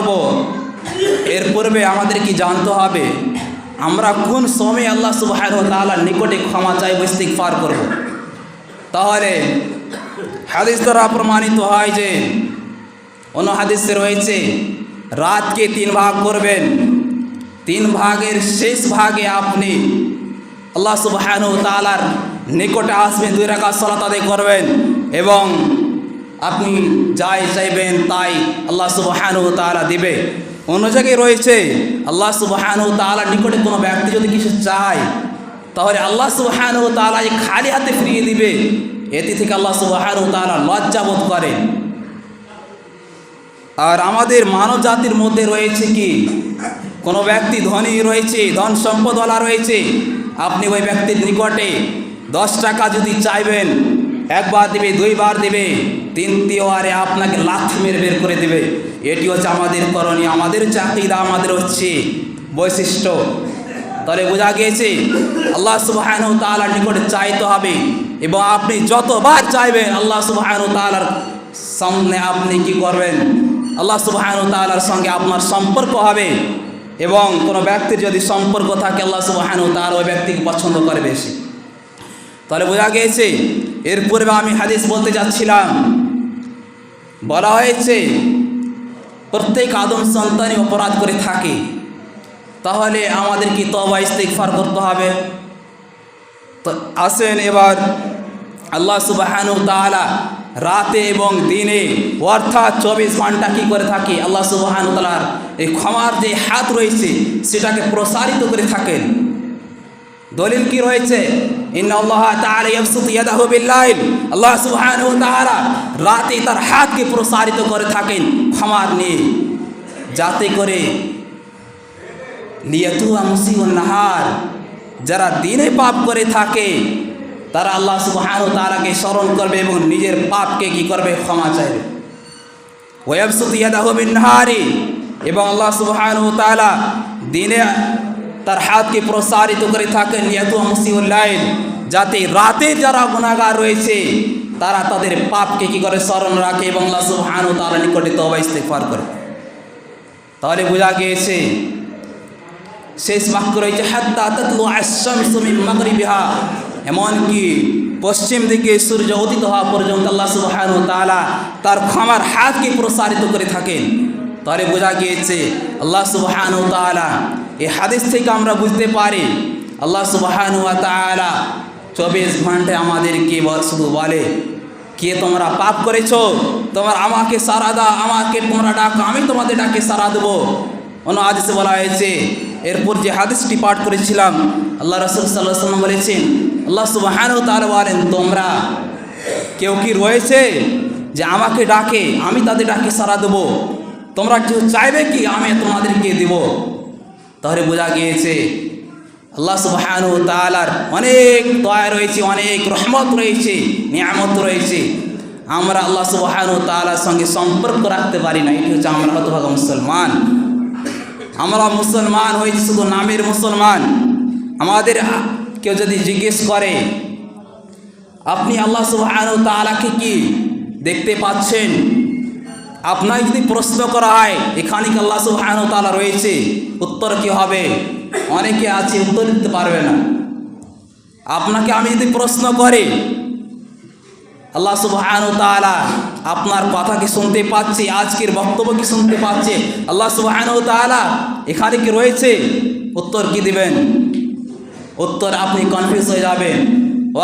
করব এর পূর্বে আমাদের কি জানতে হবে, আমরা কোন সময় আল্লাহ সুবাহ তাআলার নিকটে ক্ষমা চাই চাইব পার করব? তাহলে হাদিস দ্বারা প্রমাণিত হয় যে, অন্য হাদিসে রয়েছে, রাতকে তিন ভাগ করবেন। তিন ভাগের শেষ ভাগে আপনি আল্লাহ সুবহান তালার নিকটে আসবেন, দুই রাখা সলাত করবেন এবং আপনি যাই চাইবেন তাই আল্লাহ সুবহান তালা দিবে। অন্য জায়গায় রয়েছে, আল্লাহ সুবহান তালার নিকটে কোনো ব্যক্তি যদি কিছু চায়, তাহলে আল্লাহ সুবহান তালা এই খালি হাতে ফিরিয়ে দিবে। এটি থেকে আল্লাহ সুবহান তালা লজ্জাবোধ করেন। আর আমাদের মানব জাতির মধ্যে রয়েছে কি? কোনো ব্যক্তি ধনী রয়েছে, ধন সম্পদওয়ালা রয়েছে, আপনি ওই ব্যক্তির নিকটে দশ টাকা যদি চাইবেন একবার দেবে, দুইবার দেবে তিন তিওয়ারে আপনাকে লাথ মেরে বের করে দেবে। এটি হচ্ছে আমাদের করণীয়, আমাদের চাকরিদা আমাদের হচ্ছে বৈশিষ্ট্য। তাহলে বোঝা গিয়েছে, আল্লাহ সুবাহান তালার নিকটে চাইতে হবে এবং আপনি যতবার চাইবেন, আল্লাহ সুবাহান তালার সামনে আপনি কি করবেন? আল্লাহ সুবাহান তালার সঙ্গে আপনার সম্পর্ক হবে এবং কোনো ব্যক্তির যদি সম্পর্ক থাকে, আল্লাহ সুবাহান তার ওই ব্যক্তিকে পছন্দ করে বেশি। তাহলে বোঝা গিয়েছে এর পূর্বে আমি হাদিস বলতে যাচ্ছিলাম। বলা হয়েছে, প্রত্যেক আদম সন্তানই অপরাধ করে থাকে। তাহলে আমাদের কি তবা ইস্তেকফার করতে হবে? তো আসেন এবার আল্লাহ সুবাহানু তাআলা রাতে এবং দিনে, অর্থাৎ চব্বিশ ঘণ্টা কী করে থাকে? আল্লাহ সুবাহানু তালার এই ক্ষমার যে হাত রয়েছে, সেটাকে প্রসারিত করে থাকেন। দলিল কি রয়েছে? রাতে তার হাতকে প্রসারিত করে থাকেন ক্ষমার নিয়ে। যাতে করে নাহার, যারা দিনে পাপ করে থাকে, তারা আল্লাহ ওয়া তাআলাকে স্মরণ করবে এবং নিজের পাপকে কি করবে? ক্ষমা চাইবে। ওয়াবসুতু ইয়াদাহু বিন নাহারি এবং আল্লাহ সুবহানাহু ওয়া তাআলা দিনে তার হাতকে প্রসারিত করে থাকেন ইয়াতু মুসিউল্লাইল যাতে রাতে যারা গুণাগার রয়েছে, তারা তাদের পাপকে কি করে স্মরণ রাখে এবং ওয়া তাআলা নিকটে তওবা ইস্তেগফার করে। তাহলে বোঝা গিয়েছে, শেষ বাক্য রয়েছে, হাত্তা তাতলু আশ-শামসু মিন মাগরিবিহা এমনকি পশ্চিম দিকে সূর্য উদিত হওয়া পর্যন্ত আল্লাহ সুবহানাহু ওয়া তাআলা তার ক্ষমার হাতকে প্রসারিত করে থাকেন। তাহলে বোঝা গিয়েছে, আল্লাহ সুবহানাহু ওয়া এই হাদিস থেকে আমরা বুঝতে পারি, আল্লাহ সুবহানাহু ওয়া তাআলা চব্বিশ ঘন্টায় আমাদেরকে শুধু বলে, কে তোমরা পাপ করেছ? তোমার আমাকে সারা দাও, আমাকে তোমরা ডাকো, আমি তোমাদের ডাকে সারা দেবো। অন্য হাদিসে বলা হয়েছে, এরপর যে হাদিসটি পাঠ করেছিলাম, আল্লাহ রসুল সাল্লাহ বলেছেন, আল্লাহ সুবাহানও তার বলেন, তোমরা কেউ কি রয়েছে যে আমাকে ডাকে, আমি তাদের ডাকে সারা দেবো? তোমরা কেউ চাইবে কি আমি তোমাদেরকে দেব? তাহলে বোঝা গিয়েছে আল্লাহ সুবহানু তাআলার অনেক দয়া রয়েছে, অনেক রহমত রয়েছে, নিয়ামত রয়েছে। আমরা আল্লাহ সুবহানু তাআলার সঙ্গে সম্পর্ক রাখতে পারি না, এটি হচ্ছে আমরা হতভাগা মুসলমান। আমরা মুসলমান হয়েছি শুধু নামের মুসলমান। আমাদের কেউ যদি জিজ্ঞেস করে, আপনি আল্লাহ সুবহানু তালাকে কি দেখতে পাচ্ছেন? আপনাকে যদি প্রশ্ন করা হয়, এখানে কি আল্লাহ তাআলা রয়েছে? উত্তর কি হবে? অনেকে আছে, উত্তর দিতে পারবে না। আপনাকে আমি যদি প্রশ্ন করি, আল্লাহ তাআলা আপনার কথা কি শুনতে পাচ্ছে, আজকের বক্তব্য কি শুনতে পাচ্ছে? আল্লাহ তাআলা এখানে কি রয়েছে? উত্তর কি দিবেন? উত্তর আপনি কনফিউজ হয়ে যাবেন।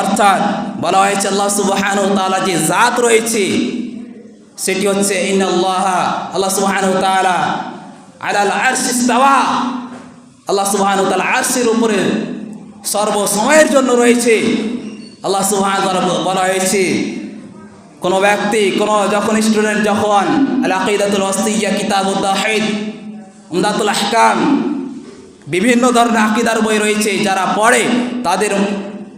অর্থাৎ বলা হয়েছে আল্লাহ তাআলা যে জাত রয়েছে সেটি হচ্ছে ইন্নাল্লাহ, আল্লাহ সুবহানাহু ওয়া তাআলা আলাল আরশি ইস্তাওয়া আল্লাহ সুবহানাহু ওয়া তাআলা আরশের উপরে সর্বসময়ের জন্য রয়েছে। আল্লাহ তাআলা বলা হয়েছে, কোনো ব্যক্তি, কোনো যখন স্টুডেন্ট যখন আল আকিদাতুল ওয়াসিয়া কিতাবুত তাহিদ উমদাতুল আহকাম, বিভিন্ন ধরনের আকিদার বই রয়েছে, যারা পড়ে তাদের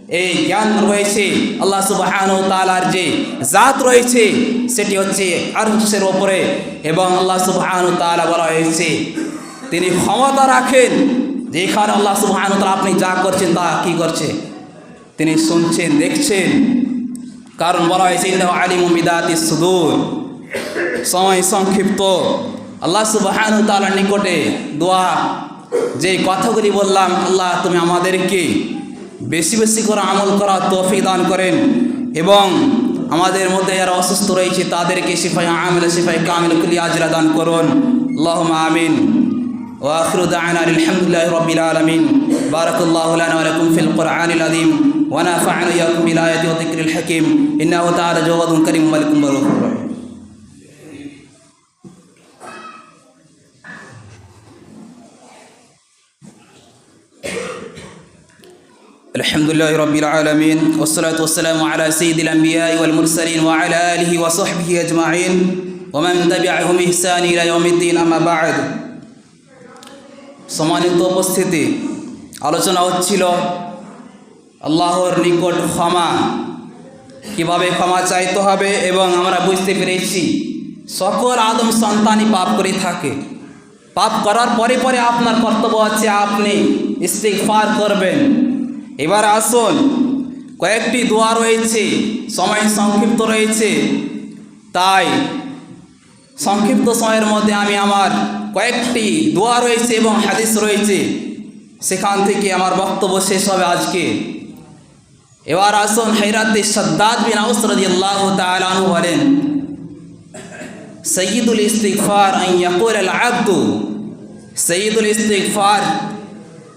এই জ্ঞান রয়েছে, আল্লাহ সুবহানাহু ওয়া তাআলার যে জাত রয়েছে, সেটি হচ্ছে আরশের ওপরে এবং আল্লাহ সুবহানাহু ওয়া তাআলা বলা হয়েছে, তিনি ক্ষমতা রাখেন যে এখানে আল্লাহ সুবহানাহু ওয়া তাআলা আপনি যা করছেন তা কি করছে? তিনি শুনছেন, দেখছেন, কারণ বলা হয়েছে ইন্দাহ আলিম বিদাতি সুদূর, সময় সংক্ষিপ্ত, আল্লাহ সুবাহান তালার নিকটে দোয়া যে কথাগুলি বললাম, আল্লাহ তুমি আমাদেরকে বেশি বেশি করে আমল করা তৌফিক দান করেন এবং আমাদের মধ্যে যারা অসুস্থ রয়েছে তাদেরকে সিফাই আমিল সিফাই কামিল কুলি আজরা দান করুন আল্লাহ আমিন وآخر دعوانا الحمد لله رب العالمين بارك الله لنا ولكم في القرآن العظيم ونفعنا إياكم بالآيات والذكر الحكيم إنه تعالى جواد كريم ملك رؤوف الحمد لله رب العالمين والصلاة والسلام على سيد الأنبياء والمرسلين وعلى آله وصحبه أجمعين ومن تبعهم بإحسان إلى يوم الدين أما بعد সম্মানিত উপস্থিতি আলোচনা হচ্ছিল আল্লাহর নিকট ক্ষমা কিভাবে ক্ষমা চাইতে হবে এবং আমরা বুঝতে পেরেছি সকল আদম সন্তানই পাপ করে থাকে পাপ করার পরে পরে আপনার কর্তব্য আছে আপনি ইস্তিগফার করবেন এবার আসুন, কয়েকটি দোয়া রয়েছে, সময় সংক্ষিপ্ত রয়েছে। তাই, সংক্ষিপ্ত সময়ের মধ্যে আমি আমার কয়েকটি দোয়া রয়েছে এবং হাদিস রয়েছে। সেখান থেকে আমার বক্তব্য শেষ হবে আজকে। এবার আসুন হেরাতে সদ্দাদ বিন আউসরদি আল্লাহ তালু বলেন, সঈদুল ইস্তিকফার ইয়াকুল আল আব্দু। সঈদুল ইস্তিকফার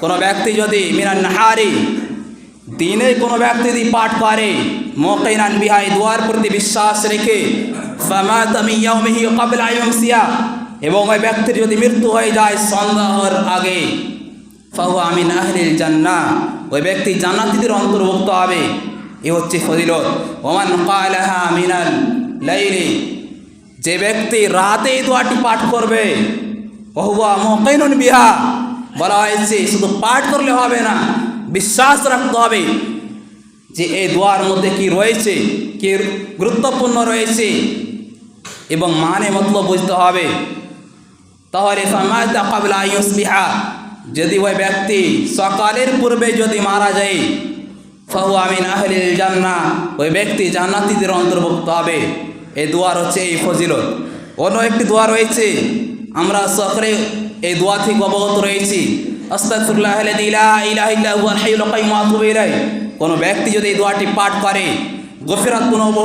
কোনো ব্যক্তি যদি মিনান নাহারি, দিনে কোনো ব্যক্তি যদি পাঠ করে মোকাইনান বিহাই দুয়ার প্রতি বিশ্বাস রেখে ইয়ামসিয়া, এবং ওই ব্যক্তির যদি মৃত্যু হয়ে যায় সন্ধ্যার আগে ফাহু আমিন আহলিল জান্নাহ ওই ব্যক্তি জান্নাতীদের অন্তর্ভুক্ত হবে। এ হচ্ছে ফজিলত। ওমান কালাহা মিনাল লাইলি, যে ব্যক্তি রাতে দোয়াটি পাঠ করবে বহুয়া মোকাইনুন বিহা বলা হয়েছে শুধু পাঠ করলে হবে না, বিশ্বাস রাখতে হবে যে এই দোয়ার মধ্যে কি রয়েছে, কি গুরুত্বপূর্ণ রয়েছে এবং মানে মতলব বুঝতে হবে। তাহলে কাবলা ইউসবিহা, যদি ওই ব্যক্তি সকালের পূর্বে যদি মারা যায় ফাহু আমিন আহলিল জান্না, ওই ব্যক্তি জান্নাতিদের অন্তর্ভুক্ত হবে। এই দোয়ার হচ্ছে এই ফজিলত। অন্য একটি দোয়া রয়েছে আমরা সকলে এই দোয়া থেকে অবগত রয়েছি। কোনো ব্যক্তি যদি এই দোয়াটি পাঠ করে, গফিরাত গুনহু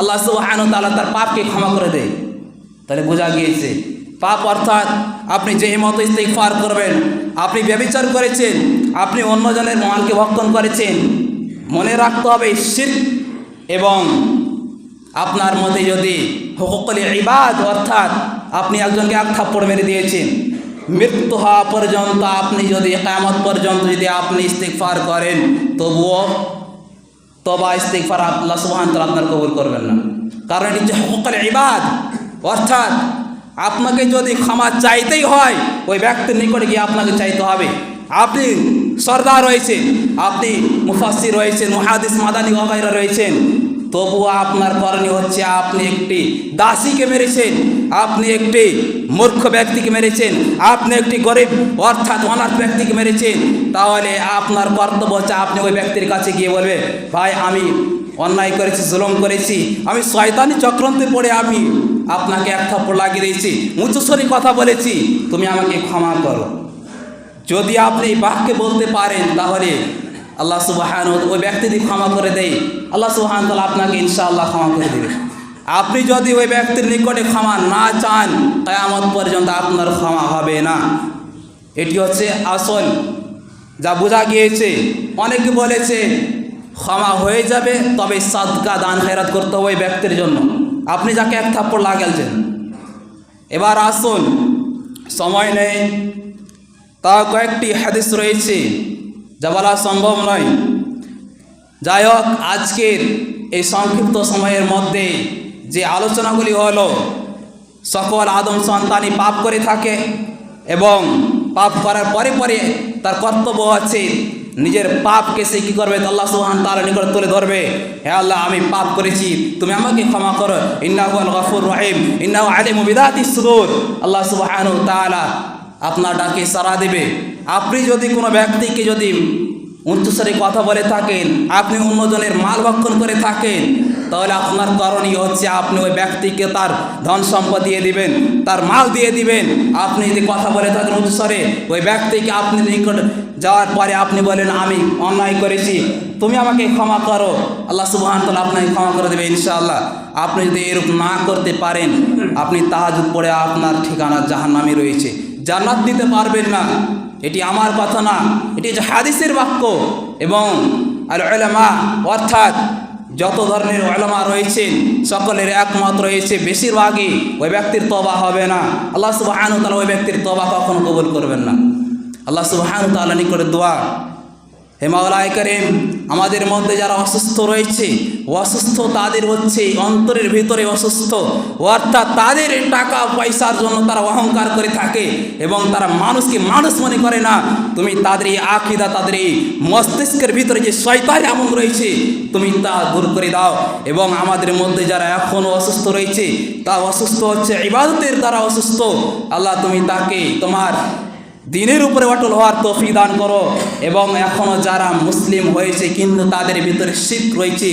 আল্লাহ সুবহানাহু ওয়া তাআলা তার পাপকে ক্ষমা করে দেয়। তাহলে বোঝা গিয়েছে, পাপ অর্থাৎ আপনি যে মতো ইস্তেগফার করবেন, আপনি ব্যবিচার করেছেন, আপনি অন্যজনের মালকে ভক্ষণ করেছেন, মনে রাখতে হবে শির এবং আপনার মধ্যে যদি হকলি ইবাদ অর্থাৎ আপনি একজনকে এক থাপ্পড় মেরে দিয়েছেন। মৃত্যু হওয়া পর্যন্ত আপনি যদি কামত পর্যন্ত যদি আপনি ইস্তেকফার করেন, তবুও তবা ইস্তেকফার আল্লাহ সুবহান তাআলা আপনার কবুল করবেন না। কারণ এটি হচ্ছে হকল ইবাদ। অর্থাৎ আপনাকে যদি ক্ষমা চাইতেই হয়, ওই ব্যক্তির নিকটে গিয়ে আপনাকে চাইতে হবে। আপনি সর্দার রয়েছেন, আপনি মুফাসির রয়েছেন মুহাদিস মাদানি ওগাইরা রয়েছেন, তবুও আপনার করণীয় হচ্ছে আপনি একটি দাসীকে মেরেছেন আপনি একটি মূর্খ ব্যক্তিকে মেরেছেন, আপনি একটি গরিব, অর্থাৎ অনাথ ব্যক্তিকে মেরেছেন, তাহলে আপনার কর্তব্য হচ্ছে আপনি ওই ব্যক্তির কাছে গিয়ে বলবে, ভাই, আমি অন্যায় করেছি, জুলম করেছি, আমি শয়তানি চক্রান্তে পড়ে আমি আপনাকে এক থাপ্পড় লাগিয়ে দিয়েছি উঁচুস্বরে কথা বলেছি, তুমি আমাকে ক্ষমা করো। যদি আপনি বাক্যে বলতে পারেন, তাহলে আল্লাহ সুবাহান ওই ব্যক্তি যদি ক্ষমা করে দেয়। আল্লাহ সুবাহান তাহলে আপনাকে ইনশাআল্লাহ ক্ষমা করে দেবে। আপনি যদি ওই ব্যক্তির নিকটে ক্ষমা না চান, কেয়ামত পর্যন্ত আপনার ক্ষমা হবে না। এটি হচ্ছে আসল। যা বোঝা গিয়েছে, অনেকে বলেছে, ক্ষমা হয়ে যাবে, তবে সাদকা দান খেরাত করতে হবে ওই ব্যক্তির জন্য। আপনি যাকে এক থাপ্পড় লাগালছেন। এবার আসুন সময় নেই। তা কয়েকটি হাদিস রয়েছে, যা বলা সম্ভব নয়। যাই হোক, আজকের এই সংক্ষিপ্ত সময়ের মধ্যে যে আলোচনাগুলি হলো, সকল আদম সন্তানই পাপ করে থাকে এবং পাপ করার পরে পরে তার কর্তব্য হচ্ছে নিজের পাপকে সে কী করবে? আল্লাহ সুহান তার নিকট তুলে ধরবে। হে আল্লাহ, আমি পাপ করেছি, তুমি আমাকে ক্ষমা করো। ইন্নাহু আল গফুর রহিম, ইন্নাহু আলিমু বিদাতি সুদূর। আল্লাহ সুবহানাহু তাআলা আপনার ডাকে সাড়া দেবে। আপনি যদি কোনো ব্যক্তিকে যদি উচ্চস্বরে কথা বলে থাকেন, আপনি অন্যজনের মাল ভক্ষণ করে থাকেন তাহলে আপনার করণীয় হচ্ছে আপনি ওই ব্যক্তিকে তার ধন সম্পদ দিয়ে দিবেন, তার মাল দিয়ে দিবেন। আপনি যদি কথা বলে থাকেন উচ্চস্বরে ওই ব্যক্তিকে আপনি নিকট যাওয়ার পরে আপনি বলেন, আমি অন্যায় করেছি, তুমি আমাকে ক্ষমা করো। আল্লাহ সুবহান তাআলা আপনাকে ক্ষমা করে দেবে ইনশাআল্লাহ। আপনি যদি এরকম না করতে পারেন, আপনি তাহাজুদ পড়ে আপনার ঠিকানা জাহান্নামে রয়েছে। জান্নাত দিতে পারবেন না। এটি আমার কথা না, এটি হাদিসের বাক্য। এবং আর ওলামা অর্থাৎ যত ধরনের ওলামা রয়েছেন সকলের একমত রয়েছে, বেশিরভাগই ওই ব্যক্তির তবা হবে না। আল্লাহ সুবাহানু তালা ওই ব্যক্তির তবা কখনো কবুল করবেন না। আল্লাহ সুবাহানু তালা নিকটে দোয়া। হেমাওলায় করিম আমাদের মধ্যে যারা অসুস্থ রয়েছে, অসুস্থ তাদের হচ্ছে অন্তরের ভিতরে অসুস্থ। অর্থাৎ তাদের টাকা, পয়সার জন্য তারা অহংকার করে থাকে এবং তারা মানুষকে মানুষ মনে করে না। তুমি তাদের এই আকিদা, তাদের এই মস্তিষ্কের ভিতরে যে শয়তান এমন রয়েছে, তুমি তা দূর করে দাও। এবং আমাদের মধ্যে যারা এখনও অসুস্থ রয়েছে, তা অসুস্থ হচ্ছে, ইবাদতের দ্বারা অসুস্থ। আল্লাহ, তুমি তাকে তোমার দিনের উপরে অটল হওয়ার তফি দান করো। এবং এখনও যারা মুসলিম হয়েছে, কিন্তু তাদের ভিতরে শীত রয়েছে